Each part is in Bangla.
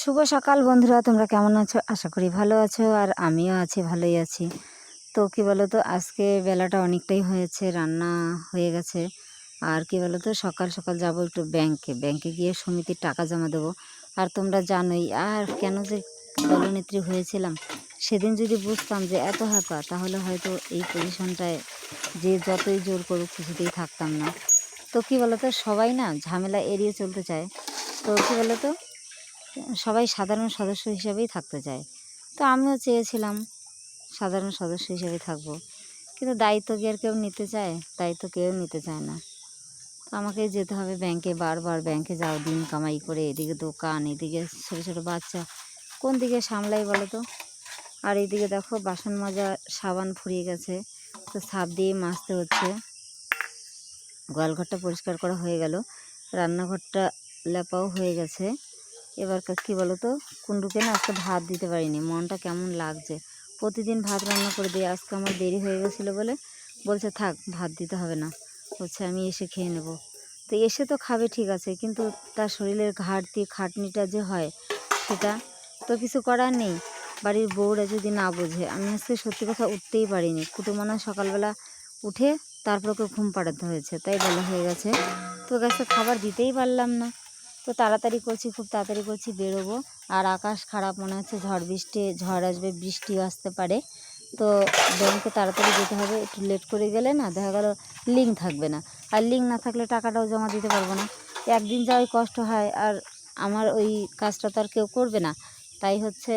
শুভ সকাল বন্ধুরা, তোমরা কেমন আছো? আশা করি ভালো আছো আর আমিও আছি, ভালোই আছি। তো কি বলো তো আজকে বেলাটা অনেকটাই হয়েছে, রান্না হয়ে গেছে। আর কি বলো তো সকাল সকাল যাব একটু ব্যাংকে। ব্যাংকে গিয়ে সমিতির টাকা জমা দেবো। আর তোমরা জানোই, আর কেন যে দলনেত্রী হয়েছিলাম, সেদিন যদি বুঝতাম যে এত হাঁপা তাহলে হয়তো এই পজিশনটায় যে যতই জোর করুক, কিছুতেই থাকতাম না। তো কি বলো তো সবাই না ঝামেলা এড়িয়ে চলতে চায়। তো কি বলো তো সবাই সাধারণ সদস্য হিসেবেই থাকতে চায়। তো আমিও চেয়েছিলাম সাধারণ সদস্য হিসেবে থাকব। কিন্তু দায়িত্ব কি আর কেউ নিতে চায়? দায়িত্ব কেউ নিতে চায় না। তো আমাকে যেতে হবে ব্যাংকে, বারবার ব্যাংকে যাও, দিন কামাই করে এদিকে দোকান, এদিকে ছোটো ছোটো বাচ্চা। কোন দিকে সামলাই বলো তো? আর এইদিকে দেখো বাসন মাজা, সাবান ফুরিয়ে গেছে। তো সাপ দিয়ে মাজতে হচ্ছে। গোয়ালঘরটা পরিষ্কার করা হয়ে গেল। রান্নাঘরটা লেপাও হয়ে গেছে। এবার কা- বলো তো কুন্ডুকে না আজকে ভাত দিতে পারিনি। মনটা কেমন লাগছে। প্রতিদিন ভাত রান্না করে দিই আজকে আমার দেরি হয়ে গেছিল বলে বলছে, থাক, ভাত দিতে হবে না। বলছে, আমি এসে খেয়ে নেব। তো এসে তো খাবে, ঠিক আছে, কিন্তু তার শরীরের ঘাটতি, খাটনিটা যে হয় সেটা তো কিছু করার নেই। বাড়ির বউরা যদি না বোঝে, আমি আজকে সত্যি কথা উঠতেই পারিনি। কুটুমনা সকালবেলা উঠে তারপর ওকে ঘুম পাড়াতে হয়েছে, তাই বেলা হয়ে গেছে। তো ওকে খাবার দিতেই পারলাম না। তো তাড়াতাড়ি করছি, খুব তাড়াতাড়ি করছি বেরোবো। আর আকাশ খারাপ মনে হচ্ছে, ঝড় বৃষ্টি, ঝড় আসবে বৃষ্টিও আসতে পারে। তো ব্যাংকে তাড়াতাড়ি যেতে হবে, একটু লেট করে গেলে না দেখা গেল লিঙ্ক থাকবে না। আর লিঙ্ক না থাকলে টাকাটাও জমা দিতে পারব না। একদিন যাওয়াই কষ্ট হয়, আর আমার ওই কাজটা তো আর কেউ করবে না। তাই হচ্ছে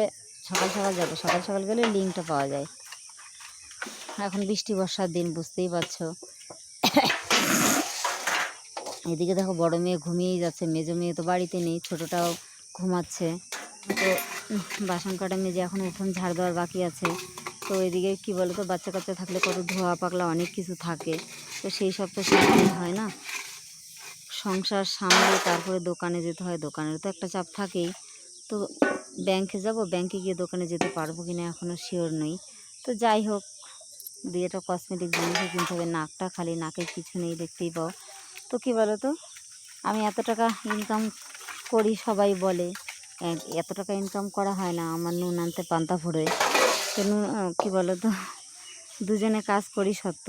সকাল সকাল যাব। সকাল সকাল গেলে লিঙ্কটা পাওয়া যায়। এখন বৃষ্টি বর্ষার দিন, বুঝতেই পারছ। এদিকে দেখো বড় মেয়ে ঘুমিয়েই যাচ্ছে, মেজো মেয়ে তো বাড়িতে নেই, ছোটোটাও ঘুমাচ্ছে। তো বাসন কাটা মেজে এখন উঠোন ঝাড় দেওয়ার বাকি আছে। তো এদিকে কি বলো তো বাচ্চা কাচ্চা থাকলে কত ধোয়া পাকলা অনেক কিছু থাকে। তো সেই সব তো সামলাতে হয় না। সংসার সামলে তারপরে দোকানে যেতে হয় দোকানের তো একটা চাপ থাকেই। তো ব্যাংকে যাব, ব্যাংকে গিয়ে দোকানে যেতে পারব কি না এখনও শিওর নই। তো যাই হোক, দুই একটা কসমেটিক জিনিসও কিনতে হবে, নাকটা খালি নাকে কিছু নেই, দেখতেই পাও। তো কী বলো তো আমি এত টাকা ইনকাম করি, সবাই বলে। এত টাকা ইনকাম করা হয় না, আমার নুন আনতে পান্তা ফুরোয় তো নুন- কী বলো তো দুজনে কাজ করি সত্য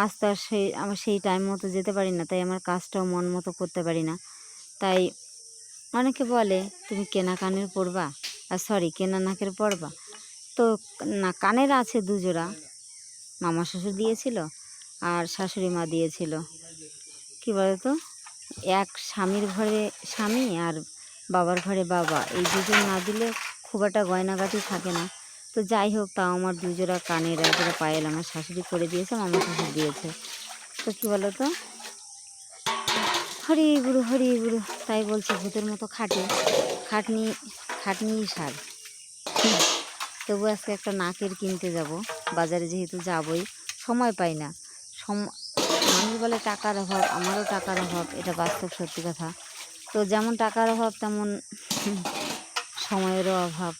আজ তো আর সেই আমার সেই টাইম মতো যেতে পারি না, তাই আমার কাজটাও মন মতো করতে পারি না। তাই অনেকে বলে, তুমি কেনা কানের পড়বা আর সরি, কেনা নাকের পড়বা তো না, কানের আছে দুজোড়া। মামা শ্বশুর দিয়েছিল, আর শাশুড়ি মা দিয়েছিল। কী বলতো? এক স্বামীর ঘরে স্বামী আর বাবার ঘরে বাবা, এই দুজন না দিলে খুব একটা গয়নাগাটি থাকে না। তো যাই হোক, তাও আমার দুজোড়া কানের এক জোড়া পায়েল আমার শাশুড়ি করে দিয়েছে আমার শ্বশুর দিয়েছে। তো কী বলতো? হরি বুড়ো হরি বুড়ো তাই বলছে ভূতের মতো খাটে, খাটনি খাটনিই সার। তবু আজকে একটা নাকের কিনতে যাব, বাজারে যেহেতু যাবই, সময় পাই না। সম বলে টাকার অভাব, আমারও টাকার অভাব, এটা বাস্তব সত্যি কথা। তো যেমন টাকার অভাব, তেমন সময়েরও অভাব।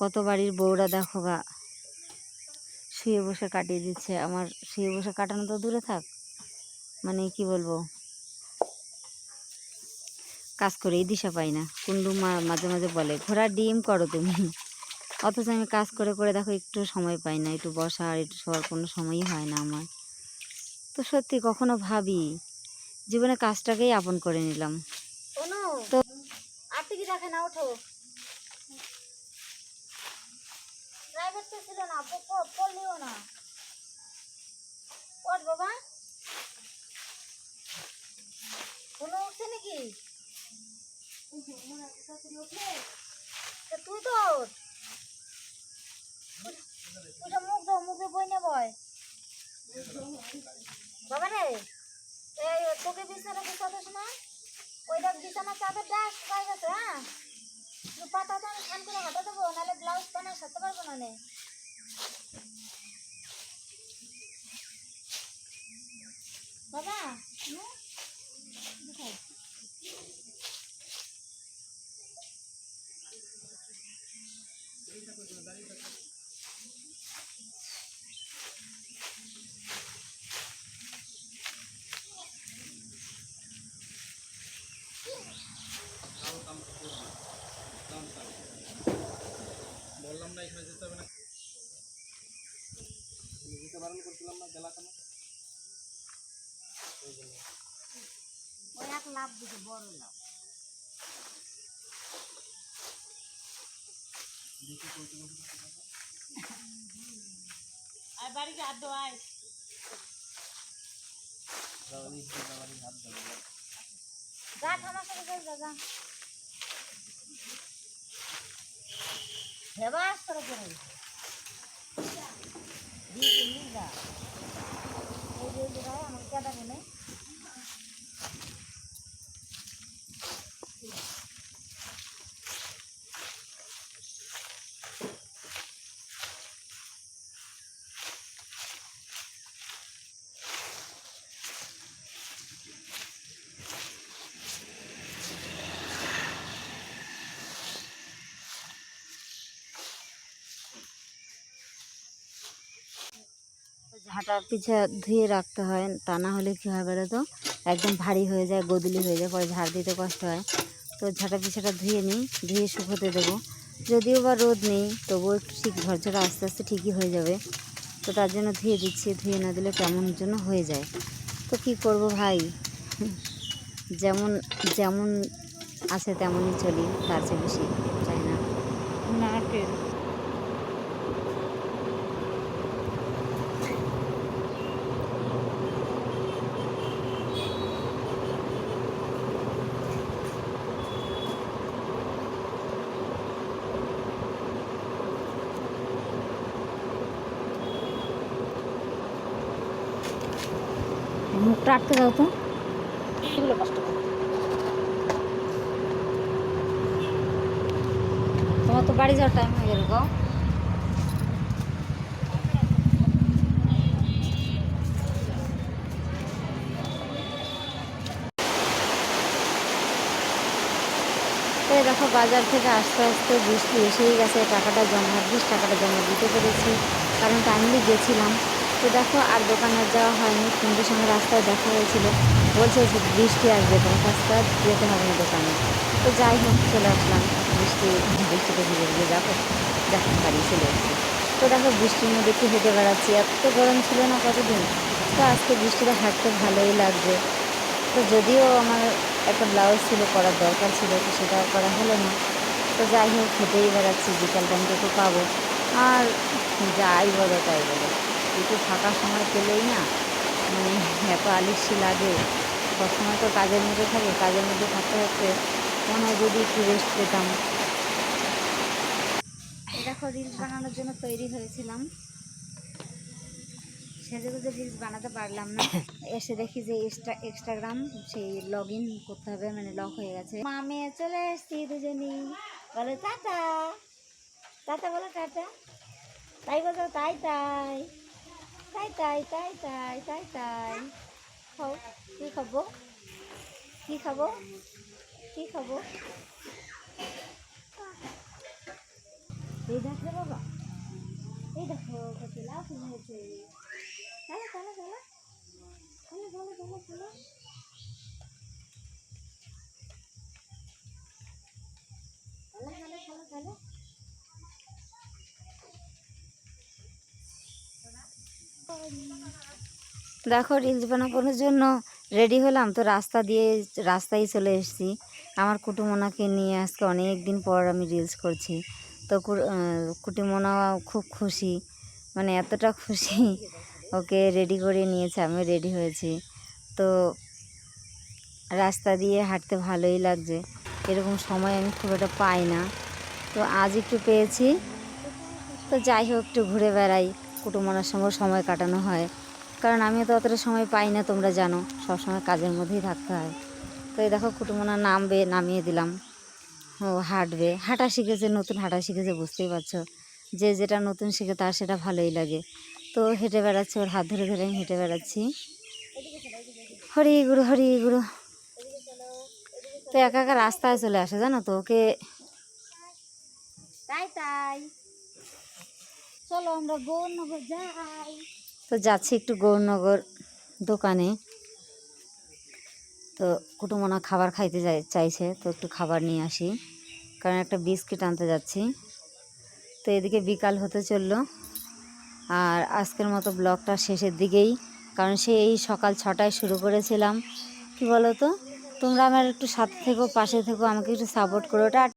কত বাড়ির বউরা দেখো গা, শুয়ে বসে কাটিয়ে দিচ্ছে। আমার শুয়ে বসে কাটানো তো দূরে থাক মানে কি বলব? কাজ করেই দিশা পাই না। কুন্ডু মা মাঝে মাঝে বলে ঘোড়া ডিম করো তুমি। অথচ আমি কাজ করে করে দেখো একটু সময় পাই না, একটু বসা আর একটু শোয়ার কোনো সময়ই হয় না আমার। তো সত্যি কখনো ভাবি জীবনে কাজটাকেই আপন করে নিলাম। তো আর্থিক রাখে না ওঠো। প্রাইভেট তো ছিল না পড়লিও না। ওঠ বাবা। কোনো উঠছে নাকি? তুই তো ওটা মুখ দাও মুখে বই না বয়। বাবা রে, এই তোকে বিছানা গুছাতে না ওইটা বিছানা চাদর ডাক পাই গেছে হ্যাঁ? পাতাটা আমি খান করে হাঁটা দেবো, নাহলে ব্লাউজ বানায় সারতে পারব না নে। বাবা দেখছিলাম না গেলা কেন? আর বাড়ি হাত আয়। যা থামা করে যা যা। হেবাস আমার কেটা নেই ঝাঁটার পিছে ধুয়ে রাখতে হয়, তা না হলে কী হয় তো একদম ভারী হয়ে যায়, গদুলি হয়ে যায়, পরে ঝাড় দিতে কষ্ট হয়। তো ঝাঁটা পিছাটা ধুয়ে নিই, ধুয়ে শুকোতে দেবো। যদিও বা রোদ নেই, তবুও একটু ঠিক ঝরঝরা আস্তে আস্তে ঠিকই হয়ে যাবে। তো তার জন্য ধুয়ে দিচ্ছি, ধুয়ে না দিলে কেমন জন্য হয়ে যায়। তো কি করব ভাই? যেমন যেমন আছে তেমনই চলি, তার চেয়ে বেশি চাই না। নারকেল মুখটা আটকে দাও তো। এগুলো কষ্ট তোমার তো বাড়ি যাওয়ার টাইম হয়ে গেল গো। এই দেখো বাজার থেকে আস্তে আস্তে বৃষ্টি এসেই গেছে। টাকাটা জমা বিশ টাকাটা জমা দিতে পেরেছি। কারণ টাইমলি গেছিলাম। তো দেখো, আর দোকানে যাওয়া হয়নি। কিন্তু সঙ্গে রাস্তায় দেখা হয়েছিল। বলছে যে বৃষ্টি আসবে তোমার রাস্তা যেতে হবে না দোকানে। তো যাই হোক, চলে আসলাম। বৃষ্টি বৃষ্টিতে ভিজে ভিজে দেখো দেখো বাড়ি চলে এসেছি। তো দেখো, বৃষ্টির মধ্যে একটু হেঁটে বেড়াচ্ছি। এত গরম ছিল না কতদিন? তো আজকে বৃষ্টিটা হাঁটতে ভালোই লাগছে। তো যদিও আমার একটা ব্লাউজ ছিল করার দরকার ছিল, তো সেটা করা হলো না। তো যাই হোক, হেঁটেই বেড়াচ্ছি। বিকাল তো পাবো। আর যাই বলো, তাই বলো। একটু ফাঁকা সময় পেলেই না মানে এত আলিসি লাগে। সবসময় তো কাজের মধ্যে থাকে, কাজের মধ্যে থাকতে থাকতে মনে হয় যদি একটু রেস্ট পেতাম। দেখো রিলস বানানোর জন্য তৈরি হয়েছিলাম। সেজে গুজে রিলস বানাতে পারলাম না। এসে দেখি যে ইনস্টাগ্রাম সেই লগ ইন করতে হবে মানে লক হয়ে গেছে। মামে চলে এসছি দুজনই বলো টাটা টাটা বলো টাটা তাই বলো তাই তাই। তাই তাই তাই তাই তাই তাই খাও কি খাব কি খাব কি খাব এই দেখো বাবা এই দেখো কত লাভ হয়েছে চলো চলো চলো চলো চলো চলো চলো চলো চলো চলো চলো দেখো রিলস বানানোর জন্য রেডি হলাম। তো রাস্তা দিয়ে, রাস্তায় চলে এসেছি। আমার কুটুমোনাকে নিয়ে আজকে অনেক দিন পর আমি রিলস করছি। তো কুটুমোনা খুব খুশি। মানে এতটা খুশি, ওকে রেডি করে নিয়েছে আমি রেডি হয়েছি। তো রাস্তা দিয়ে হাঁটতে ভালোই লাগছে। এরকম সময় আমি খুব একটা পাই না। তো আজ একটু পেয়েছি। তো যাই হোক, একটু ঘুরে বেড়াই। কুটুমনার সঙ্গে সময় কাটানো হয়। কারণ আমিও তো অতটা সময় পাই না, তোমরা জানো, সবসময় কাজের মধ্যেই থাকতে হয়। তো এই দেখো, কুটুমনা নামবে, নামিয়ে দিলাম। ও, হাঁটবে। হাঁটা শিখেছে, নতুন হাঁটা শিখেছে, বুঝতেই পারছ। যে যেটা নতুন শিখে তার সেটা ভালোই লাগে। তো হেঁটে বেড়াচ্ছি, ওর হাত ধরে ধরে আমি হেঁটে বেড়াচ্ছি। হরি গুরু হরি গুরু। তো একা একা রাস্তায় চলে আসে, জানো তো, ওকে তাই তাই। চলো আমরা গৌরনগর যাই। তো যাচ্ছি একটু গৌরনগর দোকানে। তো কুটুমনা খাবার খাইতে চাইছে, তো একটু খাবার নিয়ে আসি। কারণ একটা বিস্কিট আনতে যাচ্ছি। তো এদিকে বিকাল হতে চলল। আর আজকের মতো ব্লগটা শেষের দিকেই। কারণ সেই সকাল ছটায় শুরু করেছিলাম। কি বলো তো তোমরা আমার একটু সাথে থেকো, পাশে থেকো, আমাকে একটু সাপোর্ট করো। ওটা